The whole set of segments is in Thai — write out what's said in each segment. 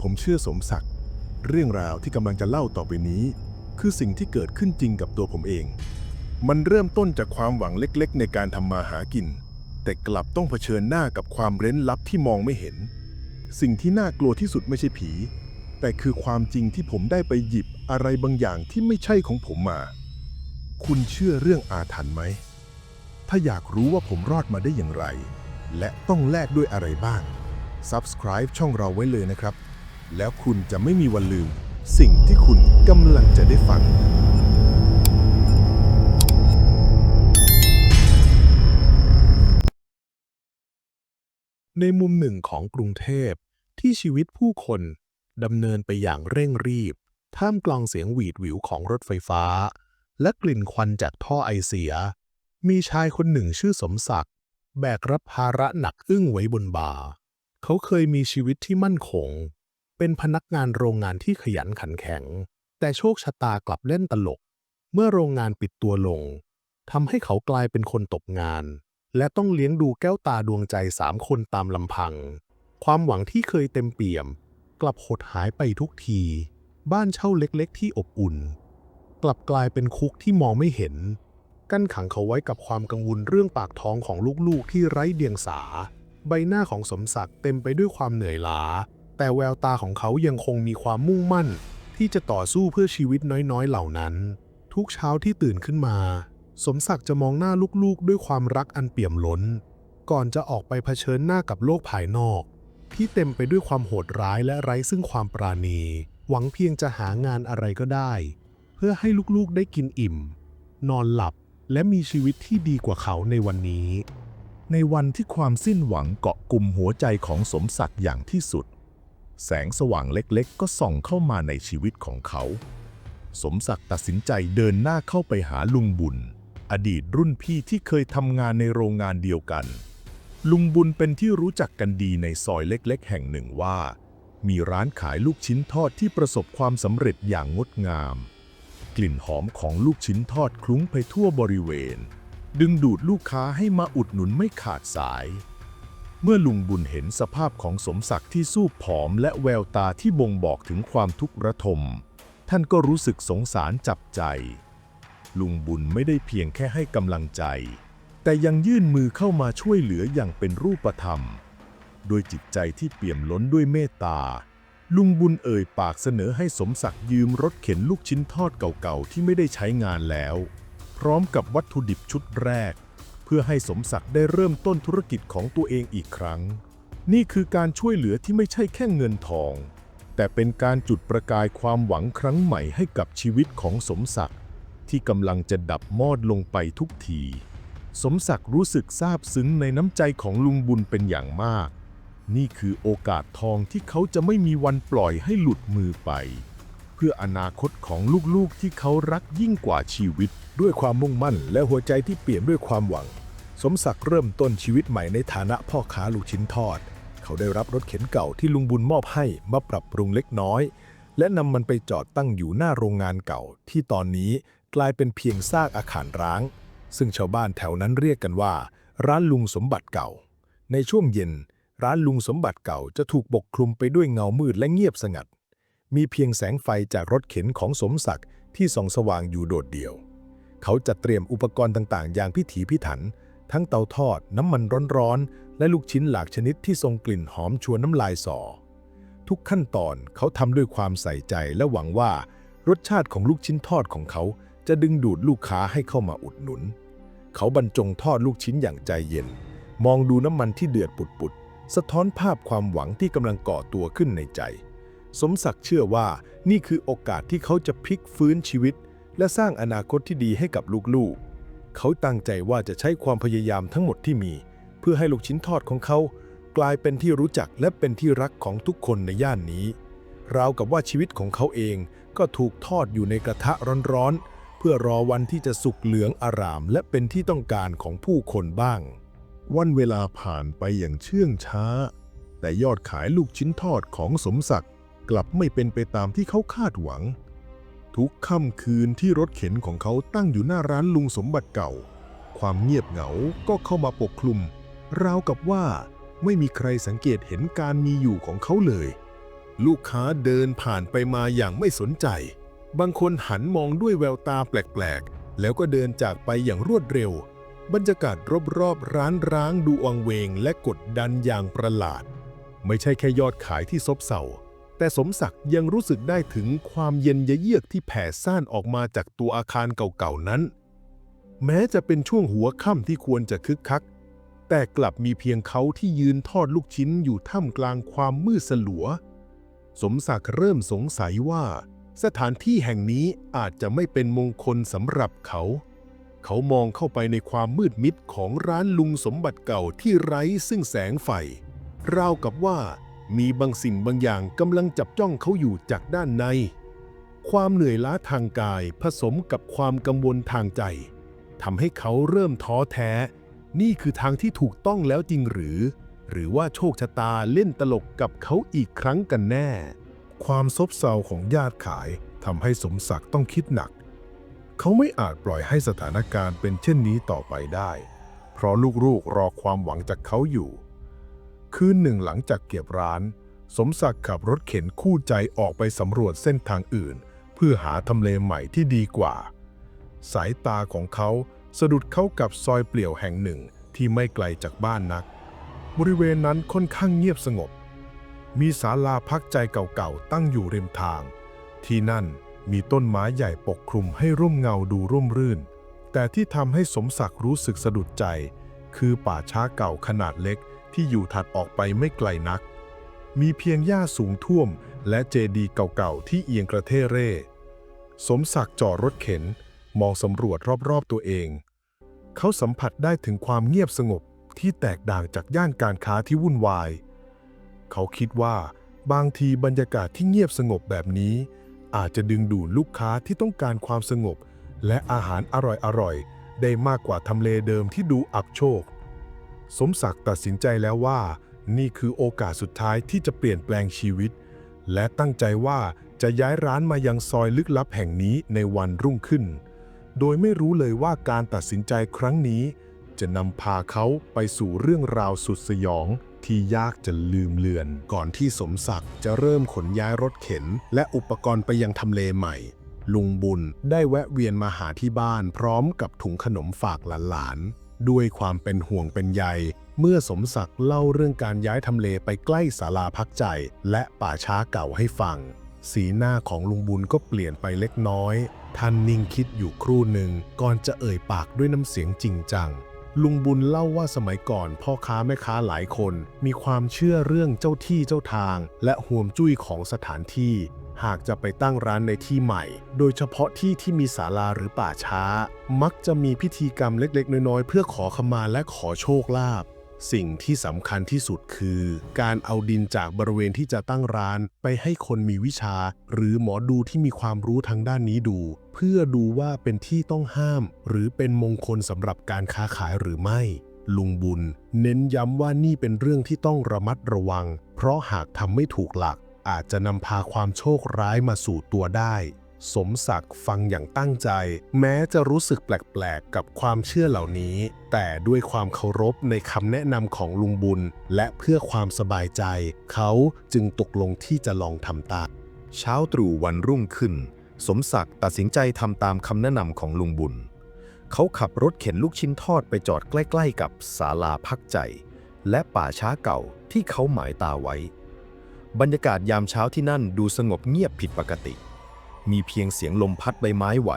ผมเชื่อสมศักดิ์ เรื่องราวที่กำลังจะเล่าต่อไปนี้ คือสิ่งที่เกิดขึ้นจริงกับตัวผมเอง มันเริ่มต้นจากความหวังเล็กๆ ในการทำมาหากิน แต่กลับต้องเผชิญหน้ากับความเร้นลับที่มองไม่เห็น สิ่งที่น่ากลัวที่สุดไม่ใช่ผี แต่คือความจริงที่ผมได้ไปหยิบอะไรบางอย่างที่ไม่ใช่ของผมมา คุณเชื่อเรื่องอาถรรพ์ไหม ถ้าอยากรู้ว่าผมรอดมาได้อย่างไร และต้องแลกด้วยอะไรบ้าง Subscribe ช่องเราไว้เลยนะครับ แล้วคุณจะไม่มีวันลืม สิ่งที่คุณกำลังจะได้ฟัง ในมุมหนึ่งของกรุงเทพที่ชีวิตผู้คนดำเนินไปอย่างเร่งรีบ ท่ามกลางเสียงหวีดหวิวของรถไฟฟ้า และกลิ่นควันจากท่อไอเสีย มีชายคนหนึ่งชื่อสมศักดิ์แบกรับภาระหนักอึ้งไว้บนบ่า เขาเคยมีชีวิตที่มั่นคง เป็นพนักงานโรงงานที่ขยันขันแข็ง แต่โชคชะตากลับเล่นตลก เมื่อโรงงานปิดตัวลงทำให้เขากลายเป็นคนตกงาน และต้องเลี้ยงดูแก้วตาดวงใจสามคนตามลำพัง ความหวังที่เคยเต็มเปี่ยม กลับหดหายไปทุกที บ้านเช่าเล็กๆ ที่อบอุ่น กลับกลายเป็นคุกที่มองไม่เห็น กั้นขังเขาไว้กับความกังวลเรื่องปากท้องของลูกๆที่ไร้เดียงสา ใบหน้าของสมศักดิ์เต็มไปด้วยความเหนื่อยล้า แต่แววตาของเขายังคงมีความมุ่งมั่น ที่จะต่อสู้เพื่อชีวิตน้อยๆเหล่านั้น ทุกเช้าที่ตื่นขึ้นมา สมศักดิ์จะมองหน้าลูกๆ ด้วยความรักอันเปี่ยมล้น ก่อนจะออกไปเผชิญหน้ากับโลกภายนอก ที่เต็มไปด้วยความโหดร้ายและไร้ซึ่งความปราณี หวังเพียงจะหางานอะไรก็ได้ เพื่อให้ลูกๆได้กินอิ่ม นอนหลับและมีชีวิตที่ดีกว่าเขาในวันนี้ ในวันที่ความสิ้นหวังเกาะกลุ่มหัวใจของสมศักดิ์อย่างที่สุด แสงสว่างเล็กๆ ก็ส่องเข้ามาในชีวิตของเขา สมศักดิ์ตัดสินใจเดินหน้าเข้าไปหาลุงบุญ อดีตรุ่นพี่ที่เคยทำงานในโรงงานเดียวกัน ลุงบุญเป็นที่รู้จักกันดีในซอยเล็กๆ แห่งหนึ่งว่า มีร้านขายลูกชิ้นทอดที่ประสบความสำเร็จอย่างงดงาม กลิ่นหอมของลูกชิ้นทอดคลุ้งไปทั่วบริเวณ ดึงดูดลูกค้าให้มาอุดหนุนไม่ขาดสาย เมื่อลุงบุญเห็นสภาพของสมศักดิ์ที่สู้ผอมและแววตาที่บ่งบอกถึงความทุกข์ระทม ท่านก็รู้สึกสงสารจับใจ ลุงบุญไม่ได้เพียงแค่ให้กำลังใจ แต่ยังยื่นมือเข้ามาช่วยเหลืออย่างเป็นรูปธรรม โดยจิตใจที่เปี่ยมล้นด้วยเมตตา ลุงบุญเอ่ยปากเสนอให้สมศักดิ์ยืมรถเข็นลูกชิ้นทอดเก่าๆที่ไม่ได้ใช้งานแล้ว พร้อมกับวัตถุดิบชุดแรก เพื่อให้สมศักดิ์ได้เริ่มต้นธุรกิจของตัวเองอีกครั้ง นี่คือการช่วยเหลือที่ไม่ใช่แค่เงินทอง แต่เป็นการจุดประกายความหวังครั้งใหม่ให้กับชีวิตของสมศักดิ์ที่กำลังจะดับมอดลงไปทุกที สมศักดิ์รู้สึกซาบซึ้งในน้ำใจของลุงบุญเป็นอย่างมาก นี่คือโอกาสทองที่เขาจะไม่มีวันปล่อยให้หลุดมือไป เพื่ออนาคตของลูกๆที่เขารักยิ่งกว่าชีวิต ด้วยความมุ่งมั่นและหัวใจที่เปี่ยมด้วยความหวัง สมศักดิ์เริ่มต้นชีวิตใหม่ในฐานะพ่อค้าลูกชิ้นทอด เขาได้รับรถเข็นเก่าที่ลุงบุญมอบให้มาปรับปรุงเล็กน้อย และนำมันไปจอดตั้งอยู่หน้าโรงงานเก่า ที่ตอนนี้กลายเป็นเพียงซากอาคารร้าง ซึ่งชาวบ้านแถวนั้นเรียกกันว่า ร้านลุงสมบัติเก่า ในช่วงเย็น ร้านลุงสมบัติเก่าจะถูกปกคลุมไปด้วยเงามืดและเงียบสงัด มีเพียงแสงไฟจากรถเข็นของสมศักดิ์ที่ส่องสว่างอยู่โดดเดี่ยว เขาจัดเตรียมอุปกรณ์ต่างๆ อย่างพิถีพิถัน ทั้งเตาทอด น้ำมันร้อนๆ และลูกชิ้นหลากชนิดที่ทรงกลิ่นหอมชวนน้ำลายสอ ทุกขั้นตอนเขาทำด้วยความใส่ใจและหวังว่ารสชาติของลูกชิ้นทอดของเขา จะดึงดูดลูกค้าให้เข้ามาอุดหนุน เขาบรรจงทอดลูกชิ้นอย่างใจเย็น มองดูน้ำมันที่เดือดปุดๆ สะท้อนภาพความหวังที่กำลังก่อตัวขึ้นในใจ สมศักดิ์เชื่อว่านี่คือโอกาสที่เขาจะพลิกฟื้นชีวิต และสร้างอนาคตที่ดีให้กับลูกๆ เขาตั้งใจว่าจะใช้ความพยายามทั้งหมดที่มี เพื่อให้ลูกชิ้นทอดของเขา กลายเป็นที่รู้จักและเป็นที่รักของทุกคนในย่านนี้ราวกับว่าชีวิตของเขาเองก็ถูกทอดอยู่ในกระทะร้อนๆ เพื่อรอวันที่จะสุกเหลืองอาราม และเป็นที่ต้องการของผู้คนบ้าง วันเวลาผ่านไปอย่างเชื่องช้า แต่ยอดขายลูกชิ้นทอดของสมศักดิ์ กลับไม่เป็นไปตามที่เขาคาดหวัง ทุกค่ำคืนที่รถเข็นของเขาตั้งอยู่หน้าร้านลุงสมบัติเก่า ความเงียบเหงาก็เข้ามาปกคลุม ราวกับว่าไม่มีใครสังเกตเห็นการมีอยู่ของเขาเลย ลูกค้าเดินผ่านไปมาอย่างไม่สนใจ บางคนหันมองด้วยแววตาแปลกๆ แล้วก็เดินจากไปอย่างรวดเร็ว บรรยากาศรอบๆ ร้านร้างดูอังเวงและกดดันอย่างประหลาด ไม่ใช่แค่ยอดขายที่ซบเซา แต่สมศักดิ์ยังรู้สึกได้ถึงความเย็นเยือกที่แผ่ซ่านออกมาจากตัวอาคารเก่าๆนั้น แม้จะเป็นช่วงหัวค่ำที่ควรจะคึกคัก แต่กลับมีเพียงเขาที่ยืนทอดลูกชิ้นอยู่ท่ามกลางความมืดสลัว สมศักดิ์เริ่มสงสัยว่า สถานที่แห่งนี้อาจจะไม่เป็นมงคลสำหรับเขา เขามองเข้าไปในความมืดมิดของร้านลุงสมบัติเก่าที่ไร้ซึ่งแสงไฟ ราวกับว่า มีบางสิ่งบางอย่างกำลังจับจ้องเขาอยู่จากด้านใน ความเหนื่อยล้าทางกายผสมกับความกังวลทางใจทำให้เขาเริ่มท้อแท้ นี่คือทางที่ถูกต้องแล้วจริงหรือ หรือว่าโชคชะตาเล่นตลกกับเขาอีกครั้งกันแน่ ความซบเซาของญาติขายทำให้สมศักดิ์ต้องคิดหนัก เขาไม่อาจปล่อยให้สถานการณ์เป็นเช่นนี้ต่อไปได้ เพราะลูกๆรอความหวังจากเขาอยู่ คืนหนึ่งหลังจากเก็บร้าน สมศักดิ์ขับรถเข็นคู่ใจออกไปสำรวจเส้นทางอื่น เพื่อหาทำเลใหม่ที่ดีกว่า สายตาของเขาสะดุดเข้ากับซอยเปลี่ยวแห่งหนึ่งที่ไม่ไกลจากบ้านนัก บริเวณนั้นค่อนข้างเงียบสงบ มีศาลาพักใจเก่าๆตั้งอยู่ริมทาง ที่นั่นมีต้นไม้ใหญ่ปกคลุมให้ร่มเงาดูร่มรื่น แต่ที่ทำให้สมศักดิ์รู้สึกสะดุดใจ คือป่าช้าเก่าขนาดเล็ก ที่อยู่ถัดออกไปไม่ไกลนัก มีเพียงหญ้าสูงท่วม และเจดีย์เก่าๆที่เอียงกระเทเร่ สมศักดิ์จอดรถเข็น มองสำรวจรอบๆตัวเอง เขาสัมผัสได้ถึงความเงียบสงบที่แตกต่างจากย่านการค้าที่วุ่นวาย เขาคิดว่าบางทีบรรยากาศที่เงียบสงบแบบนี้ อาจจะดึงดูดลูกค้าที่ต้องการความสงบ และอาหารอร่อยๆได้มากกว่าทำเลเดิมที่ดูอับโชค สมศักดิ์ตัดสินใจแล้วว่า นี่คือโอกาสสุดท้ายที่จะเปลี่ยนแปลงชีวิต และตั้งใจว่าจะย้ายร้านมายังซอยลึกลับแห่งนี้ในวันรุ่งขึ้น โดยไม่รู้เลยว่าการตัดสินใจครั้งนี้ จะนำพาเขาไปสู่เรื่องราวสุดสยองที่ยากจะลืมเลือน ก่อนที่สมศักดิ์จะเริ่มขนย้ายรถเข็น และอุปกรณ์ไปยังทำเลใหม่ ลุงบุญได้แวะเวียนมาหาที่บ้านพร้อมกับถุงขนมฝากหลานๆ ด้วยความเป็นห่วงเป็นใยเมื่อสมศักดิ์เล่าเรื่องการย้ายทำเลไปใกล้ศาลาพักใจ และป่าช้าเก่าให้ฟัง สีหน้าของลุงบุญก็เปลี่ยนไปเล็กน้อย ท่านนิ่งคิดอยู่ครู่หนึ่งก่อนจะเอ่ยปากด้วยน้ำเสียงจริงจัง ลุงบุญเล่าว่าสมัยก่อนพ่อค้าแม่ค้าหลายคน มีความเชื่อเรื่องเจ้าที่เจ้าทาง และห่วงจุ้ยของสถานที่ หากจะไปตั้งร้านในที่ใหม่ โดยเฉพาะที่ที่มีศาลาหรือป่าช้า มักจะมีพิธีกรรมเล็กๆ น้อยๆ เพื่อขอขมาและขอโชคลาภสิ่งที่สำคัญที่สุดคือ การเอาดินจากบริเวณที่จะตั้งร้านไปให้คนมีวิชา หรือหมอดูที่มีความรู้ทางด้านนี้ดู เพื่อดูว่าเป็นที่ต้องห้าม หรือเป็นมงคลสำหรับการค้าขายหรือไม่ ลุงบุญ เน้นย้ำว่านี่เป็นเรื่องที่ต้องระมัดระวัง เพราะหากทำไม่ถูกหลัก อาจจะนำพาความโชคร้ายมาสู่ตัวได้ สมศักดิ์ฟังอย่างตั้งใจ แม้จะรู้สึกแปลกๆ กับความเชื่อเหล่านี้ แต่ด้วยความเคารพในคำแนะนำของลุงบุญ และเพื่อความสบายใจ เขาจึงตกลงที่จะลองทำตามเช้าตรู่วันรุ่งขึ้น สมศักดิ์ตัดสินใจทำตามคำแนะนำของลุงบุญ เขาขับรถเข็นลูกชิ้นทอดไปจอดใกล้ ๆ กับศาลาพักใจ และป่าช้าเก่าที่เขาหมายตาไว้ บรรยากาศยามเช้าที่นั่นดูสงบเงียบผิดปกติ มีเพียงเสียงลมพัดใบไม้ไหว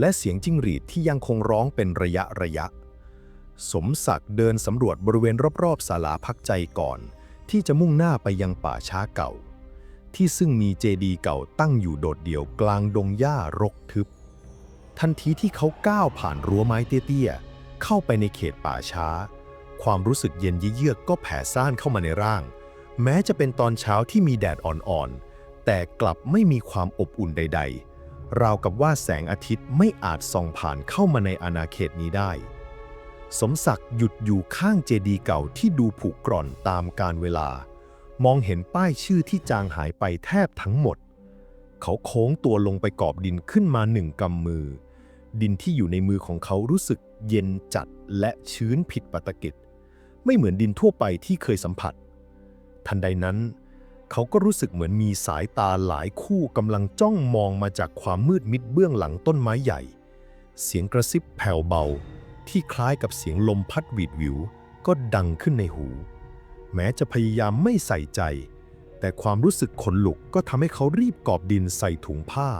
และเสียงจิ้งหรีดที่ยังคงร้องเป็นระยะระยะ สมศักดิ์เดินสำรวจบริเวณรอบๆศาลาพักใจก่อน ที่จะมุ่งหน้าไปยังป่าช้าเก่า ที่ซึ่งมีเจดีย์เก่าตั้งอยู่โดดเดี่ยวกลางดงหญ้ารกทึบ ทันทีที่เขาก้าวผ่านรั้วไม้เตี้ยๆเข้าไปในเขตป่าช้า ความรู้สึกเย็นเยือกก็แผ่ซ่านเข้ามาในร่าง แม้จะเป็นตอนเช้าที่มีแดดอ่อนๆ แต่กลับไม่มีความอบอุ่นใด ๆ ราวกับว่าแสงอาทิตย์ไม่อาจส่องผ่านเข้ามาในอาณาเขตนี้ได้ สมศักดิ์หยุดอยู่ข้างเจดีย์เก่าที่ดูผุกร่อนตามกาลเวลา มองเห็นป้ายชื่อที่จางหายไปแทบทั้งหมด เขาโค้งตัวลงไปกอบดินขึ้นมาหนึ่งกำมือ ดินที่อยู่ในมือของเขารู้สึกเย็นจัดและชื้นผิดปกติไม่เหมือนดินทั่วไปที่เคยสัมผัส ทันใดนั้น เขาก็รู้สึกเหมือนมีสายตาหลายคู่กำลังจ้องมองมาจากความมืดมิดเบื้องหลังต้นไม้ใหญ่ เสียงกระซิบแผ่วเบา ที่คล้ายกับเสียงลมพัดหวีดวิว ก็ดังขึ้นในหู แม้จะพยายามไม่ใส่ใจ แต่ความรู้สึกขนลุกก็ทำให้เขารีบกอบดินใส่ถุงผ้า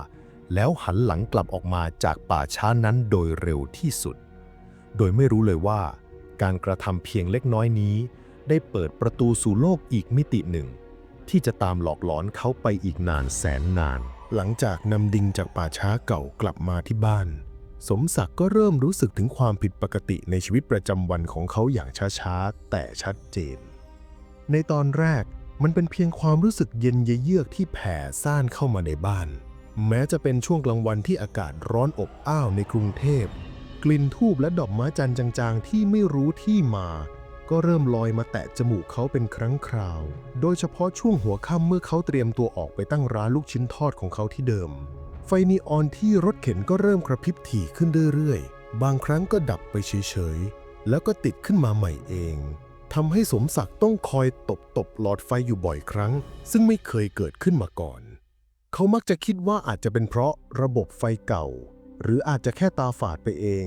แล้วหันหลังกลับออกมาจากป่าช้านั้นโดยเร็วที่สุด โดยไม่รู้เลยว่า การกระทำเพียงเล็กน้อยนี้ ได้เปิดประตูสู่โลกอีกมิติหนึ่ง ที่จะตามหลอกหลอนเขาไปอีกนานแสนนาน หลังจากนำดิงจากป่าช้าเก่ากลับมาที่บ้าน สมศักดิ์ก็เริ่มรู้สึกถึงความผิดปกติในชีวิตประจำวันของเขาอย่างช้าๆ แต่ชัดเจน ในตอนแรกมันเป็นเพียงความรู้สึกเย็นเยือกที่แผ่ซ่านเข้ามาในบ้าน แม้จะเป็นช่วงกลางวันที่อากาศร้อนอบอ้าวในกรุงเทพ กลิ่นทูบและดอกไม้จันทร์จางๆ ที่ไม่รู้ที่มา ก็เริ่มลอยมาแตะจมูกเขาเป็นครั้งคราว โดยเฉพาะช่วงหัวค่ำเมื่อเขาเตรียมตัวออกไปตั้งร้านลูกชิ้นทอดของเขาที่เดิม ไฟนีออนที่รถเข็นก็เริ่มกระพริบถี่ขึ้นเรื่อยๆ บางครั้งก็ดับไปเฉยๆ แล้วก็ติดขึ้นมาใหม่เองทำให้สมศักดิ์ต้องคอยตบตบๆหลอดไฟอยู่บ่อยครั้ง ซึ่งไม่เคยเกิดขึ้นมาก่อน เขามักจะคิดว่าอาจจะเป็นเพราะระบบไฟเก่า หรืออาจจะแค่ตาฝาดไปเอง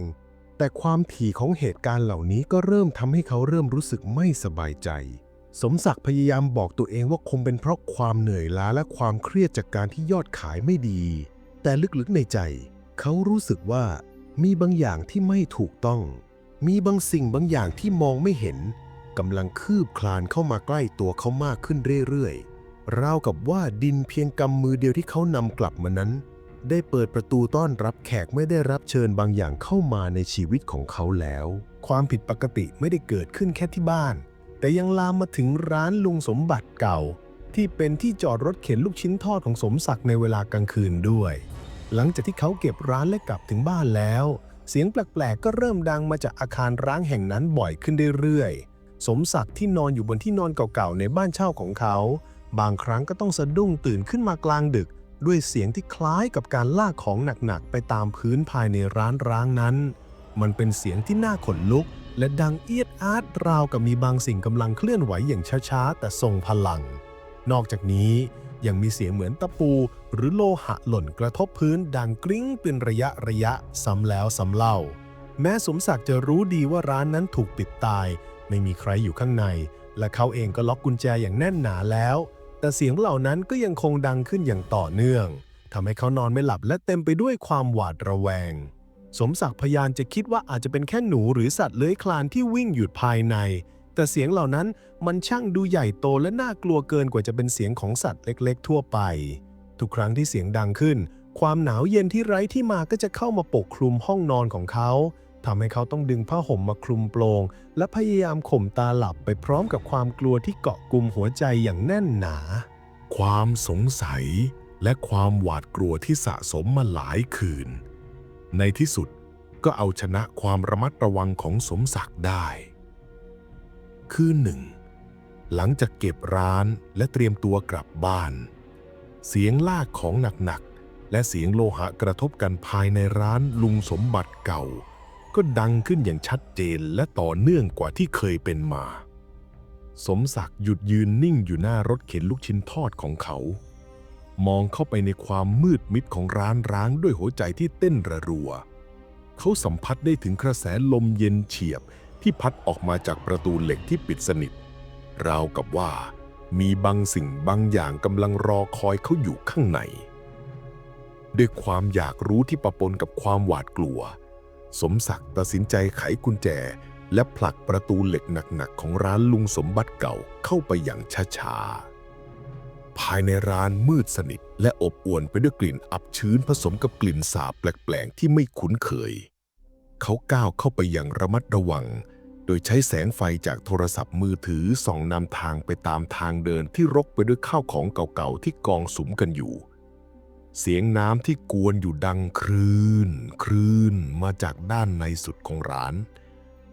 แต่ความถี่ของเหตุการณ์เหล่านี้ก็เริ่มทำให้เขาเริ่มรู้สึกไม่สบายใจ สมศักดิ์พยายามบอกตัวเองว่าคงเป็นเพราะความเหนื่อยล้าและความเครียดจากการที่ยอดขายไม่ดี แต่ลึกๆในใจ เขารู้สึกว่า มีบางอย่างที่ไม่ถูกต้อง มีบางสิ่งบางอย่างที่มองไม่เห็นกำลังคืบคลานเข้ามาใกล้ตัวเขามากขึ้นเรื่อยๆราวกับว่าดินเพียงกำมือเดียวที่เขานำกลับมานั้น ได้เปิดประตูต้อนรับแขกไม่ได้รับเชิญบางอย่างเข้ามาในชีวิตของเขาแล้ว ความผิดปกติไม่ได้เกิดขึ้นแค่ที่บ้าน แต่ยังลามมาถึงร้านลุงสมบัติเก่า ที่เป็นที่จอดรถเข็นลูกชิ้นทอดของสมศักดิ์ในเวลากลางคืนด้วย หลังจากที่เขาเก็บร้านและกลับถึงบ้านแล้ว เสียงแปลกๆก็เริ่มดังมาจากอาคารร้างแห่งนั้นบ่อยขึ้นเรื่อยๆสมศักดิ์ที่นอนอยู่บนที่นอนเก่าๆในบ้านเช่าของเขา บางครั้งก็ต้องสะดุ้งตื่นขึ้นมากลางดึก ด้วยเสียงที่คล้ายกับการลากของหนักๆ ไปตามพื้นภายในร้านร้างนั้น มันเป็นเสียงที่น่าขนลุก และดังเอียดอาร์ตราวกับมีบางสิ่งกำลังเคลื่อนไหวอย่างช้าๆ แต่ทรงพลัง นอกจากนี้ยังมีเสียงเหมือนตะปู หรือโลหะหล่นกระทบพื้นดังกริ้งเป็นระยะระยะซ้ำแล้วซ้ำเล่า แม้สมศักดิ์จะรู้ดีว่าร้านนั้นถูกปิดตาย ไม่มีใครอยู่ข้างใน และเขาเองก็ล็อกกุญแจอย่างแน่นหนาแล้ว แต่เสียงเหล่านั้นก็ยังคงดังขึ้นอย่างต่อเนื่องทำให้เขานอนไม่หลับและเต็มไปด้วยความหวาดระแวง สมศักดิ์พยายามจะคิดว่าอาจจะเป็นแค่หนูหรือสัตว์เลื้อยคลานที่วิ่งอยู่ภายใน แต่เสียงเหล่านั้นมันช่างดูใหญ่โตและน่ากลัวเกินกว่าจะเป็นเสียงของสัตว์เล็ก ๆ ทั่วไป ทุกครั้งที่เสียงดังขึ้น ความหนาวเย็นที่ไร้ที่มาก็จะเข้ามาปกคลุมห้องนอนของเขา ทำให้เขาต้องดึงผ้าห่มมาคลุมโปงและพยายามข่มตาหลับไปพร้อมกับความกลัวที่เกาะกลุ่มหัวใจอย่างแน่นหนา ความสงสัยและความหวาดกลัวที่สะสมมาหลายคืน ในที่สุดก็เอาชนะความระมัดระวังของสมศักดิ์ได้ คืนหนึ่ง หลังจากเก็บร้านและเตรียมตัวกลับบ้าน เสียงลากของหนักๆและเสียงโลหะกระทบกันภายในร้านลุงสมบัติเก่า ก็ดังขึ้นอย่างชัดเจนและต่อเนื่องกว่าที่เคยเป็นมา สมศักดิ์หยุดยืนนิ่งอยู่หน้ารถเข็นลูกชิ้นทอดของเขา มองเข้าไปในความมืดมิดของร้านร้างด้วยหัวใจที่เต้นระรัว เขาสัมผัสได้ถึงกระแสลมเย็นเฉียบที่พัดออกมาจากประตูเหล็กที่ปิดสนิท ราวกับว่ามีบางสิ่งบางอย่างกำลังรอคอยเขาอยู่ข้างใน ด้วยความอยากรู้ที่ปะปนกับความหวาดกลัว สมศักดิ์ตัดสินใจไขกุญแจ และผลักประตูเหล็กหนักๆ ของร้านลุงสมบัติเก่าเข้าไปอย่างช้าๆ ภายในร้านมืดสนิทและอบอวลไปด้วยกลิ่นอับชื้นผสมกับกลิ่นสาบแปลกๆ ที่ไม่คุ้นเคย เขาก้าวเข้าไปอย่างระมัดระวัง โดยใช้แสงไฟจากโทรศัพท์มือถือส่องนำทางไปตามทางเดินที่รกไปด้วยข้าวของเก่าๆที่กองสุมกันอยู่ เสียงน้ำที่กวนอยู่ดังคลื่น คลื่นมาจากด้านในสุดของร้าน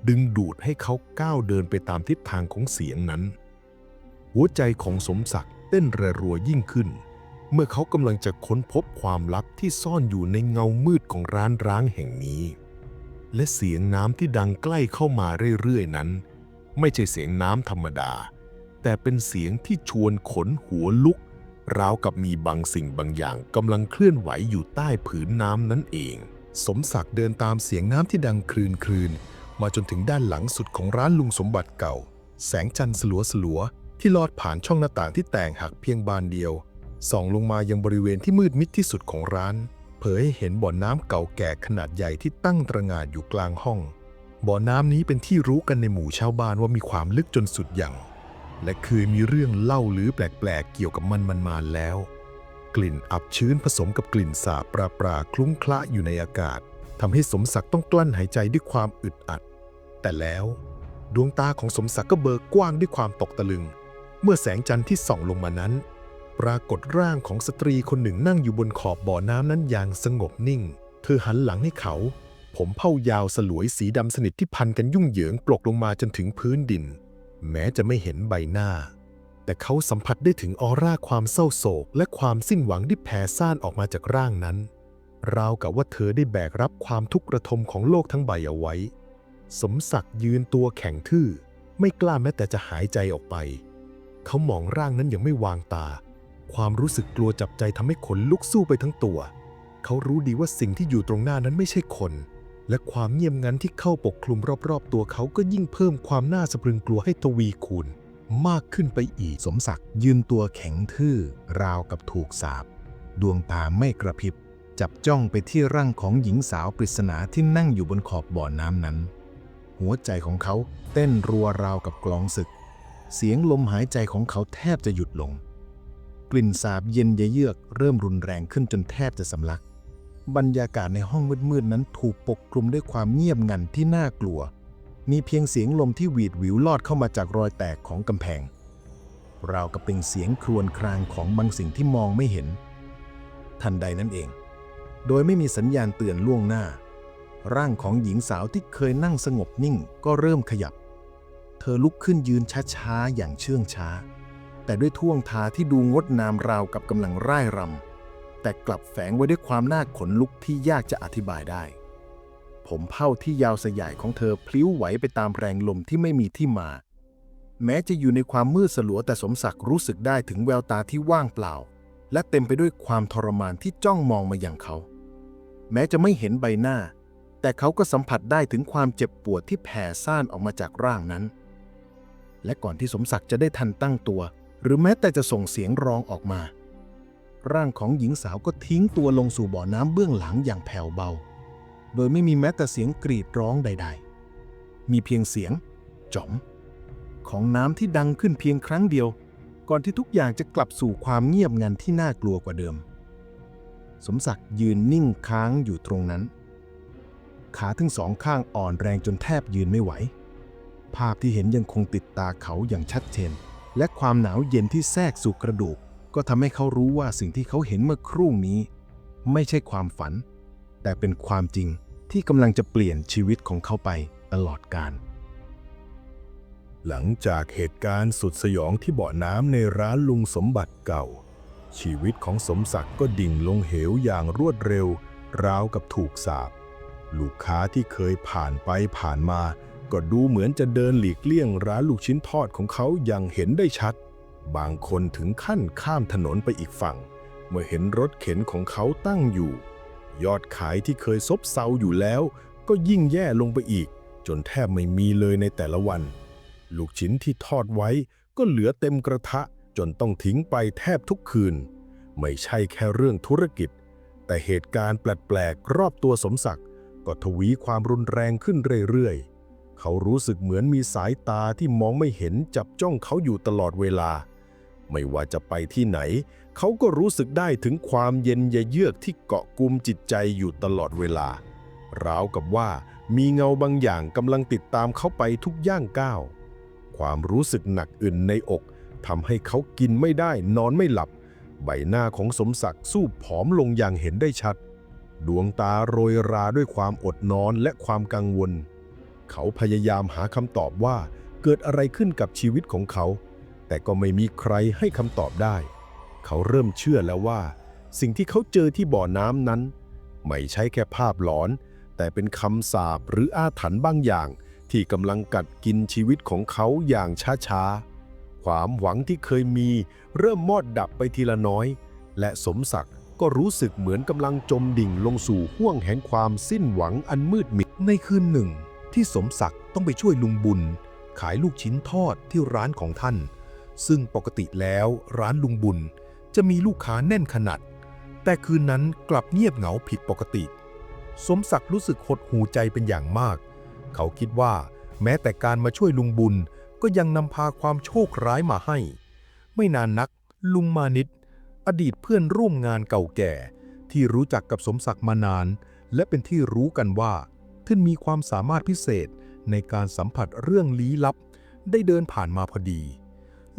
ดึงดูดให้เขาก้าวเดินไปตามทิศทางของเสียงนั้น หัวใจของสมศักดิ์เต้นระรัวยิ่งขึ้น เมื่อเขากำลังจะค้นพบความลับที่ซ่อนอยู่ในเงามืดของร้านร้างแห่งนี้ และเสียงน้ำที่ดังใกล้เข้ามาเรื่อยๆนั้น ไม่ใช่เสียงน้ำธรรมดา แต่เป็นเสียงที่ชวนขนหัวลุก ราวกับมีบางสิ่งบางอย่างกำลังเคลื่อนไหวอยู่ใต้ผืนน้ำนั่นเอง สมศักดิ์เดินตามเสียงน้ำที่ดังคลืนคลืนๆมาจนถึงด้านหลังสุดของร้านลุงสมบัติเก่า แสงจันทร์สลัวสลัวๆที่ลอดผ่านช่องหน้าต่างที่แตกหักเพียงบานเดียว ส่องลงมายังบริเวณที่มืดมิดที่สุดของร้าน เผยให้เห็นบ่อน้ำเก่าแก่ขนาดใหญ่ที่ตั้งตระหง่านอยู่กลางห้อง บ่อน้ำนี้เป็นที่รู้กันในหมู่ชาวบ้านว่ามีความลึกจนสุดอย่าง และเคยมีเรื่องเล่าหรือแปลกๆ เกี่ยวกับมันมันมาแล้ว กลิ่นอับชื้นผสมกับกลิ่นสาบปราปราคลุ้งคละอยู่ในอากาศทำให้สมศักดิ์ต้องกลั้นหายใจด้วยความอึดอัด แต่แล้วดวงตาของสมศักดิ์ก็เบิกกว้างด้วยความตกตะลึง เมื่อแสงจันทร์ที่ส่องลงมานั้น ปรากฏร่างของสตรีคนหนึ่งนั่งอยู่บนขอบบ่อน้ำนั้นอย่างสงบนิ่ง เธอหันหลังให้เขา ผมเผ้ายาวสลวยสีดำสนิทที่พันกันยุ่งเหยิงปลกลงมาจนถึงพื้นดิน แม้จะไม่เห็นใบหน้า แต่เขาสัมผัสได้ถึงออร่าความเศร้าโศก และความสิ้นหวังที่แผ่ซ่านออกมาจากร่างนั้น ราวกับว่าเธอได้แบกรับความทุกข์ระทมของโลกทั้งใบเอาไว้ สมศักดิ์ยืนตัวแข็งทื่อ ไม่กล้าแม้แต่จะหายใจออกไป เขามองร่างนั้นอย่างไม่วางตา ความรู้สึกกลัวจับใจทำให้ขนลุกสู้ไปทั้งตัว เขารู้ดีว่าสิ่งที่อยู่ตรงหน้านั้นไม่ใช่คน และความเงียบงันที่เข้าปกคลุมรอบๆ ตัวเขาก็ยิ่งเพิ่มความน่าสะพรึงกลัวให้ทวีคูณ มากขึ้นไปอีก สมศักดิ์ยืนตัวแข็งทื่อ ราวกับถูกสาบ ดวงตาไม่กระพริบ จับจ้องไปที่ร่างของหญิงสาวปริศนาที่นั่งอยู่บนขอบบ่อน้ำนั้น หัวใจของเขาเต้นรัวราวกับกลองศึก เสียงลมหายใจของเขาแทบจะหยุดลง กลิ่นสาบเย็นเยือกเริ่มรุนแรงขึ้นจนแทบจะสำลัก บรรยากาศในห้องมืดๆนั้นถูกปกคลุมด้วยความเงียบงันที่น่ากลัว มีเพียงเสียงลมที่หวีดหวิวลอดเข้ามาจากรอยแตกของกำแพง ราวกับเป็นเสียงครวญครางของบางสิ่งที่มองไม่เห็น ทันใดนั้นเอง โดยไม่มีสัญญาณเตือนล่วงหน้า ร่างของหญิงสาวที่เคยนั่งสงบนิ่งก็เริ่มขยับ เธอลุกขึ้นยืนช้าๆอย่างเชื่องช้า แต่ด้วยท่วงทาที่ดูงดงามราวกับกำลังร่ายรำ แต่กลับแฝงไว้ด้วยความน่าขนลุกที่ยากจะอธิบายได้ ผมเผ้าที่ยาวสยายของเธอพลิ้วไหวไปตามแรงลมที่ไม่มีที่มา แม้จะอยู่ในความมืดสลัวแต่สมศักดิ์รู้สึกได้ถึงแววตาที่ว่างเปล่า และเต็มไปด้วยความทรมานที่จ้องมองมาอย่างเขา แม้จะไม่เห็นใบหน้า แต่เขาก็สัมผัสได้ถึงความเจ็บปวดที่แผ่ซ่านออกมาจากร่างนั้น และก่อนที่สมศักดิ์จะได้ทันตั้งตัว หรือแม้แต่จะส่งเสียงร้องออกมา ร่างของหญิงสาวก็ทิ้งตัวลงสู่บ่อน้ำเบื้องหลังอย่างแผ่วเบา โดยไม่มีแม้แต่เสียงกรีดร้องใด ๆ มีเพียงเสียงจ๋อม ของน้ำที่ดังขึ้นเพียงครั้งเดียว ก่อนที่ทุกอย่างจะกลับสู่ความเงียบงันที่น่ากลัวกว่าเดิม สมศักดิ์ยืนนิ่งค้างอยู่ตรงนั้น ขาทั้งสองข้างอ่อนแรงจนแทบยืนไม่ไหว ภาพที่เห็นยังคงติดตาเขาอย่างชัดเจนและความหนาวเย็นที่แทรกสู่กระดูก ก็ทำให้เขารู้ว่าสิ่งที่เขาเห็นเมื่อครู่นี้ ไม่ใช่ความฝัน แต่เป็นความจริงที่กำลังจะเปลี่ยนชีวิตของเขาไปตลอดกาลหลังจากเหตุการณ์สุดสยองที่เบาะน้ำในร้านลุงสมบัติเก่า ชีวิตของสมศักดิ์ก็ดิ่งลงเหวอย่างรวดเร็ว ราวกับถูกสาปลูกค้าที่เคยผ่านไปผ่านมา ก็ดูเหมือนจะเดินหลีกเลี่ยงร้านลูกชิ้นทอดของเขาอย่างเห็นได้ชัด บางคนถึงขั้นข้ามถนนไปอีกฝั่ง เมื่อเห็นรถเข็นของเขาตั้งอยู่ ยอดขายที่เคยซบเซาอยู่แล้ว ก็ยิ่งแย่ลงไปอีก จนแทบไม่มีเลยในแต่ละวัน ลูกชิ้นที่ทอดไว้ก็เหลือเต็มกระทะจนต้องทิ้งไปแทบทุกคืน ไม่ใช่แค่เรื่องธุรกิจ แต่เหตุการณ์แปลกๆรอบตัวสมศักดิ์ก็ทวีความรุนแรงขึ้นเรื่อยๆ เขารู้สึกเหมือนมีสายตาที่มองไม่เห็นจับจ้องเขาอยู่ตลอดเวลา ไม่ว่าจะไปที่ไหน เขาก็รู้สึกได้ถึงความเย็นยเยือกที่เกาะกุมจิตใจอยู่ตลอดเวลาราวกับว่ามีเงาบางอย่างกำลังติดตามเขาไปทุกย่างก้าว ความรู้สึกหนักอึนในอกทำให้เขากินไม่ได้นอนไม่หลับ ใบหน้าของสมศักดิ์สู้ผอมลงอย่างเห็นได้ชัด ดวงตาโรยราด้วยความอดนอนและความกังวล เขาพยายามหาคำตอบว่าเกิดอะไรขึ้นกับชีวิตของเขา แต่ก็ไม่มีใครให้คำตอบได้ เขาเริ่มเชื่อแล้วว่า สิ่งที่เขาเจอที่บ่อน้ำนั้น ไม่ใช่แค่ภาพหลอน แต่เป็นคำสาปหรืออาถรรพ์บางอย่าง ที่กำลังกัดกินชีวิตของเขาอย่างช้าๆ ความหวังที่เคยมีเริ่มมอดดับไปทีละน้อย และสมศักดิ์ก็รู้สึกเหมือนกำลังจมดิ่งลงสู่ห้วงแห่งความสิ้นหวังอันมืดมิด ในคืนหนึ่ง ที่สมศักดิ์ต้องไปช่วยลุงบุญ ขายลูกชิ้นทอดที่ร้านของท่าน ซึ่งปกติแล้วร้านลุงบุญจะมีลูกค้าแน่นขนาด แต่คืนนั้นกลับเงียบเหงาผิดปกติ สมศักดิ์รู้สึกหดหูใจเป็นอย่างมาก เขาคิดว่า แม้แต่การมาช่วยลุงบุญก็ยังนำพาความโชคร้ายมาให้ ไม่นานนักลุงมานิด อดีตเพื่อนร่วมงานเก่าแก่ ที่รู้จักกับสมศักดิ์มานาน และเป็นที่รู้กันว่าท่านมีความสามารถพิเศษในการสัมผัสเรื่องลี้ลับ ได้เดินผ่านมาพอดี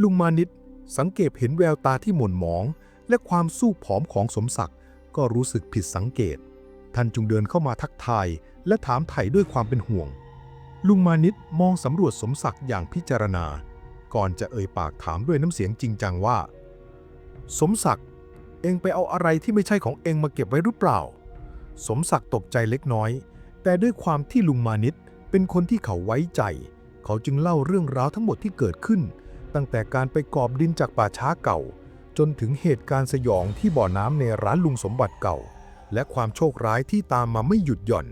ลุงมานิดสังเกตเห็นแววตาที่หม่นหมอง และความสู้ผอมของสมศักดิ์ก็รู้สึกผิดสังเกต ท่านจึงเดินเข้ามาทักทาย และถามไถ่ด้วยความเป็นห่วง ลุงมานิดมองสำรวจสมศักดิ์อย่างพิจารณา ก่อนจะเอ่ยปากถามด้วยน้ำเสียงจริงจังว่า สมศักดิ์เองไปเอาอะไรที่ไม่ใช่ของเองมาเก็บไว้หรือเปล่า สมศักดิ์ตกใจเล็กน้อย แต่ด้วยความที่ลุงมานิดเป็นคนที่เขาไว้ใจ เขาจึงเล่าเรื่องราวทั้งหมดที่เกิดขึ้น ตั้งแต่การไปกอบดินจากป่าช้าเก่า จนถึงเหตุการณ์สยองที่บ่อน้ำในร้านลุงสมบัติเก่า และความโชคร้ายที่ตามมาไม่หยุดหย่อน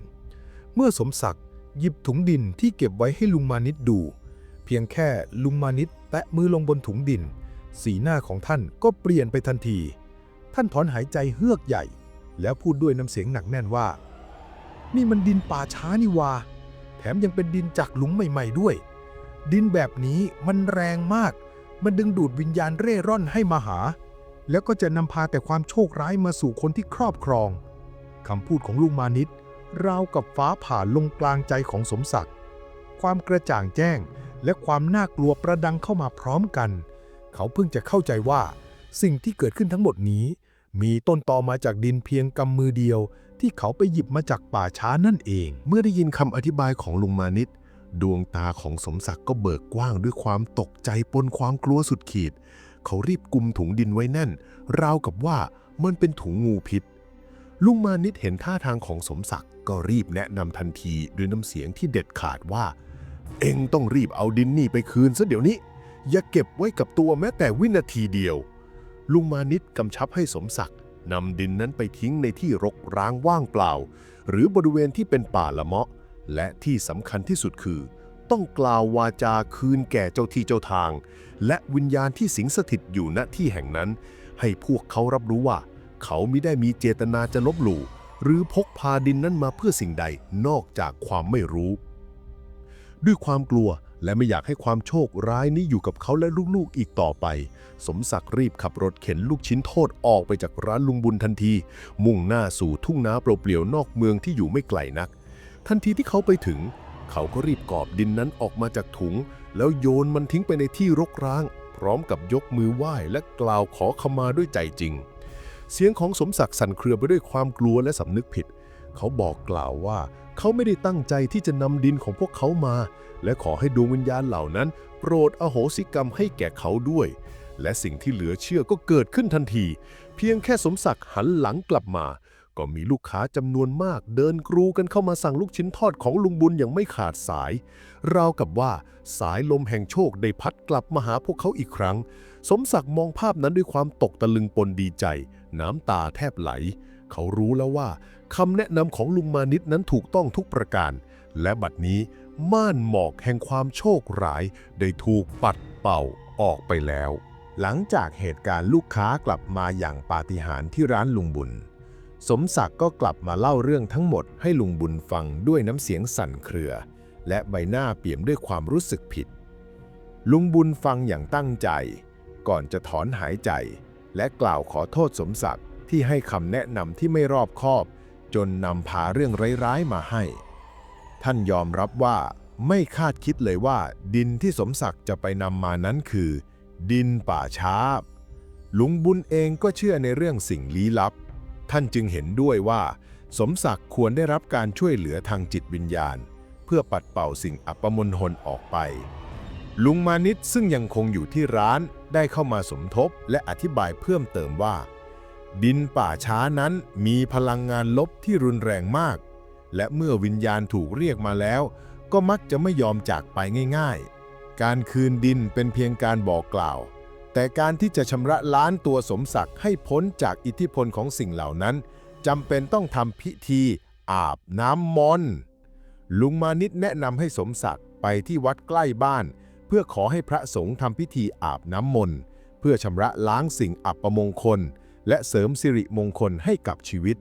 เมื่อสมศักดิ์หยิบถุงดินที่เก็บไว้ให้ลุงมานิดดู เพียงแค่ลุงมานิดแตะมือลงบนถุงดิน สีหน้าของท่านก็เปลี่ยนไปทันที ท่านถอนหายใจเฮือกใหญ่ แล้วพูดด้วยน้ำเสียงหนักแน่นว่า นี่มันดินป่าช้านี่วาแถมยังเป็นดินจากหลุมใหม่ ๆด้วย ดินแบบนี้มันแรงมาก มันดึงดูดวิญญาณเร่ร่อนให้มาหา แล้วก็จะนำพาแต่ความโชคร้ายมาสู่คนที่ครอบครองคำพูดของลุงมานิดราวกับฟ้าผ่าลงกลางใจของสมศักดิ์ ความกระจ่างแจ้งและความน่ากลัวประดังเข้ามาพร้อมกัน เขาเพิ่งจะเข้าใจว่า สิ่งที่เกิดขึ้นทั้งหมดนี้ มีต้นตอมาจากดินเพียงกำมือเดียว ที่เขาไปหยิบมาจากป่าช้านั่นเอง เมื่อได้ยินคำอธิบายของลุงมานิด ดวงตาของสมศักดิ์ก็เบิกกว้างด้วยความตกใจปนความกลัวสุดขีด เขารีบกุมถุงดินไว้แน่น ราวกับว่ามันเป็นถุงงูพิษ ลุงมานิดเห็นท่าทางของสมศักดิ์ก็รีบแนะนำทันทีด้วยน้ำเสียงที่เด็ดขาดว่า เอ็งต้องรีบเอาดินนี่ไปคืนซะเดี๋ยวนี้ อย่าเก็บไว้กับตัวแม้แต่วินาทีเดียว ลุงมานิดกำชับให้สมศักดิ์นำดินนั้นไปทิ้งในที่รกร้างว่างเปล่า หรือบริเวณที่เป็นป่าละเมาะ และที่สำคัญที่สุดคือ ต้องกล่าววาจาคืนแก่เจ้าที่เจ้าทาง และวิญญาณที่สิงสถิตอยู่ณที่แห่งนั้น ให้พวกเขารับรู้ว่า เขามิได้มีเจตนาจะลบหลู่หรือพกพาดินนั้นมาเพื่อสิ่งใดนอกจากความไม่รู้ ด้วยความกลัวและไม่อยากให้ความโชคร้ายนี้อยู่กับเขาและลูกๆอีกต่อไป สมศักดิ์รีบขับรถเข็นลูกชิ้นโทษออกไปจากร้านลุงบุญทันที มุ่งหน้าสู่ทุ่งนาเปลี่ยวๆนอกเมืองที่อยู่ไม่ไกลนัก ทันทีที่เขาไปถึง เขาก็รีบกอบดินนั้นออกมาจากถุง แล้วโยนมันทิ้งไปในที่รกร้าง พร้อมกับยกมือไหว้และกล่าวขอขมาด้วยใจจริง เสียงของสมศักดิ์สั่นเครือไปด้วยความกลัวและสำนึกผิด เขาบอกกล่าวว่าเขาไม่ได้ตั้งใจที่จะนำดินของพวกเขามา และขอให้ดวงวิญญาณเหล่านั้น โปรดอโหสิกรรมให้แก่เขาด้วย และสิ่งที่เหลือเชื่อก็เกิดขึ้นทันที เพียงแค่สมศักดิ์หันหลังกลับมา ก็มีลูกค้าจำนวนมากเดินกรูกันเข้ามาสั่งลูกชิ้นทอดของลุงบุญอย่างไม่ขาดสาย ราวกับว่าสายลมแห่งโชคได้พัดกลับมาหาพวกเขาอีกครั้ง สมศักดิ์มองภาพนั้นด้วยความตกตะลึงปนดีใจ น้ำตาแทบไหล เขารู้แล้วว่าคำแนะนำของลุงมานิดนั้นถูกต้องทุกประการ และบัดนี้ม่านหมอกแห่งความโชคร้ายได้ถูกปัดเป่าออกไปแล้ว หลังจากเหตุการณ์ลูกค้ากลับมาอย่างปาฏิหาริย์ที่ร้านลุงบุญ สมศักดิ์ก็กลับมาเล่าเรื่องทั้งหมดให้ลุงบุญฟังด้วยน้ำเสียงสั่นเครือ และใบหน้าเปี่ยมด้วยความรู้สึกผิด ลุงบุญฟังอย่างตั้งใจ ก่อนจะถอนหายใจ และกล่าวขอโทษสมศักดิ์ที่ให้คำแนะนำที่ไม่รอบคอบ จนนำพาเรื่องร้ายๆมาให้ ท่านยอมรับว่าไม่คาดคิดเลยว่า ดินที่สมศักดิ์จะไปนำมานั้นคือ ดินป่าช้าลุงบุญเองก็เชื่อในเรื่องสิ่งลี้ลับ ท่านจึงเห็นด้วยว่า สมศักดิ์ควรได้รับการช่วยเหลือทางจิตวิญญาณ เพื่อปัดเป่าสิ่งอัปมงคลออกไป ลุงมานิดซึ่งยังคงอยู่ที่ร้านได้เข้ามาสมทบและอธิบายเพิ่มเติมว่า ดินป่าช้านั้นมีพลังงานลบที่รุนแรงมาก และเมื่อวิญญาณถูกเรียกมาแล้ว ก็มักจะไม่ยอมจากไปง่าย ๆ การคืนดินเป็นเพียงการบอกกล่าว แต่การที่จะชำระล้านตัวสมศักดิ์ให้พ้นจากอิทธิพลของสิ่งเหล่านั้นจำเป็นต้องทำพิธีอาบน้ำมนต์ลุงมานิดแนะนำให้สมศักดิ์ไปที่วัดใกล้บ้าน เพื่อขอให้พระสงฆ์ทำพิธีอาบน้ำมนต์เพื่อชำระล้างสิ่งอัปมงคล และเสริมสิริมงคลให้กับชีวิต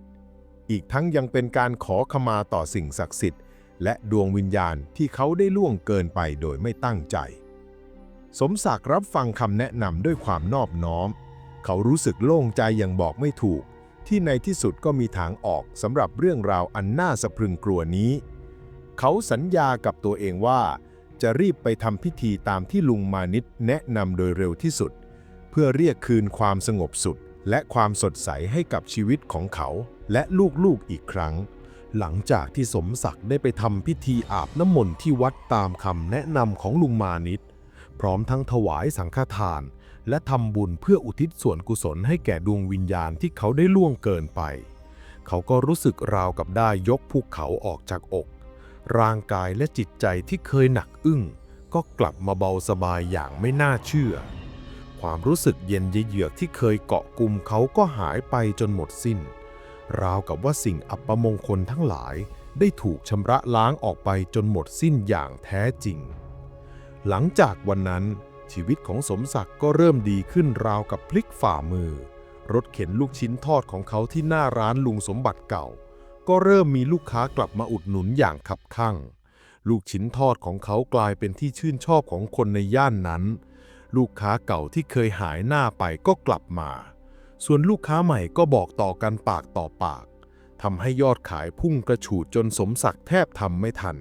อีกทั้งยังเป็นการขอขมาต่อสิ่งศักดิ์สิทธิ์ และดวงวิญญาณที่เขาได้ล่วงเกินไปโดยไม่ตั้งใจ สมศักดิ์รับฟังคำแนะนำด้วยความนอบน้อม เขารู้สึกโล่งใจอย่างบอกไม่ถูก ที่ในที่สุดก็มีทางออกสำหรับเรื่องราวอันน่าสะพรึงกลัวนี้ เขาสัญญากับตัวเองว่า จะรีบไปทำพิธีตามที่ลุงมานิดแนะนำโดยเร็วที่สุด เพื่อเรียกคืนความสงบสุขและความสดใสให้กับชีวิตของเขาและลูกๆอีกครั้ง หลังจากที่สมศักดิ์ได้ไปทำพิธีอาบน้ำมนต์ที่วัดตามคำแนะนำของลุงมานิด พร้อมทั้งถวายสังฆทาน และทำบุญเพื่ออุทิศส่วนกุศลให้แก่ดวงวิญญาณที่เขาได้ล่วงเกินไป เขาก็รู้สึกราวกับได้ยกภูเขาออกจากอก ร่างกายและจิตใจที่เคยหนักอึ้ง ก็กลับมาเบาสบายอย่างไม่น่าเชื่อ ความรู้สึกเย็นเยือกที่เคยเกาะกลุ่มเขาก็หายไปจนหมดสิ้น ราวกับว่าสิ่งอัปมงคลทั้งหลายได้ถูกชำระล้างออกไปจนหมดสิ้นอย่างแท้จริง หลังจากวันนั้นชีวิตของสมศักดิ์ก็เริ่มดีขึ้นราวกับพลิกฝ่ามือ รถเข็นลูกชิ้นทอดของเขาที่หน้าร้านลุงสมบัติเก่า ก็เริ่มมีลูกค้ากลับมาอุดหนุนอย่างคับคั่งลูกชิ้นทอดของเขากลายเป็นที่ชื่นชอบของคนในย่านนั้น ลูกค้าเก่าที่เคยหายหน้าไปก็กลับมา ส่วนลูกค้าใหม่ก็บอกต่อกันปากต่อปากทำให้ยอดขายพุ่งกระฉูดจนสมศักดิ์แทบทำไม่ทัน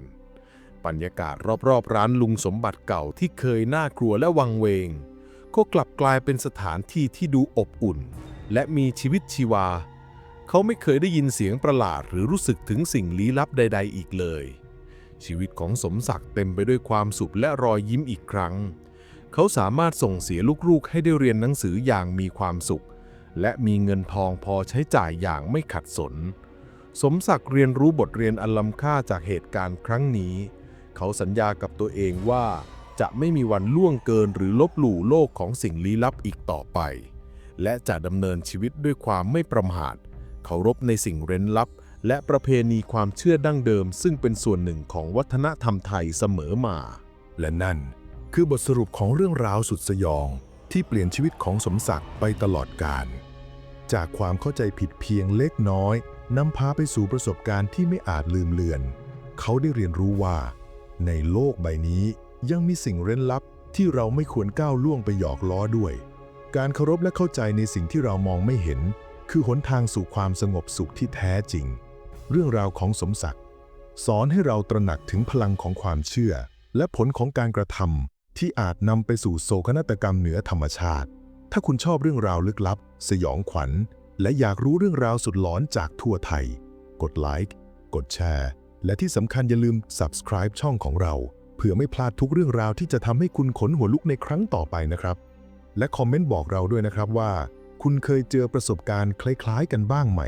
บรรยากาศรอบๆร้านลุงสมบัติเก่าที่เคยน่ากลัวและวังเวง ก็กลับกลายเป็นสถานที่ที่ดูอบอุ่น และมีชีวิตชีวา เขาไม่เคยได้ยินเสียงประหลาดหรือรู้สึกถึงสิ่งลี้ลับใด ๆ อีกเลย ชีวิตของสมศักดิ์เต็มไปด้วยความสุขและรอยยิ้มอีกครั้ง เขาสามารถส่งเสียลูกๆ ให้ได้เรียนหนังสืออย่างมีความสุข และมีเงินทองพอใช้จ่ายอย่างไม่ขัดสนสมศักดิ์เรียนรู้บทเรียนอันล้ำค่าจากเหตุการณ์ครั้งนี้ เขาสัญญากับตัวเองว่าจะไม่มีวันล่วงเกินหรือลบหลู่โลกของสิ่งลี้ลับอีกต่อไป และจะดำเนินชีวิตด้วยความไม่ประมาทเคารพในสิ่งเร้นลับ และประเพณีความเชื่อดั้งเดิม ซึ่งเป็นส่วนหนึ่งของวัฒนธรรมไทยเสมอมา และนั่นคือบทสรุปของเรื่องราวสุดสยอง ที่เปลี่ยนชีวิตของสมศักดิ์ไปตลอดกาลจากความเข้าใจผิดเพียงเล็กน้อยนำพาไปสู่ประสบการณ์ที่ไม่อาจลืมเลือน เขาได้เรียนรู้ว่า ในโลกใบนี้ยังมีสิ่งเร้นลับที่เราไม่ควรก้าวล่วงไปหยอกล้อด้วย การเคารพและเข้าใจในสิ่งที่เรามองไม่เห็น คือหนทางสู่ความสงบสุขที่แท้จริง เรื่องราวของสมศักดิ์สอนให้เราตระหนักถึงพลังของความเชื่อ และผลของการกระทำที่อาจนำไปสู่โศกนาฏกรรมเหนือธรรมชาติ ถ้าคุณชอบเรื่องราวลึกลับ สยองขวัญ และอยากรู้เรื่องราวสุดหลอนจากทั่วไทย กดไลค์ กดแชร์ และที่สำคัญอย่าลืม subscribe ช่องของเรา เพื่อไม่พลาดทุกเรื่องราวที่จะทำให้คุณขนหัวลุกในครั้งต่อไปนะครับ และคอมเมนต์บอกเราด้วยนะครับว่า คุณเคยเจอประสบการณ์คล้ายๆ กันบ้างไหม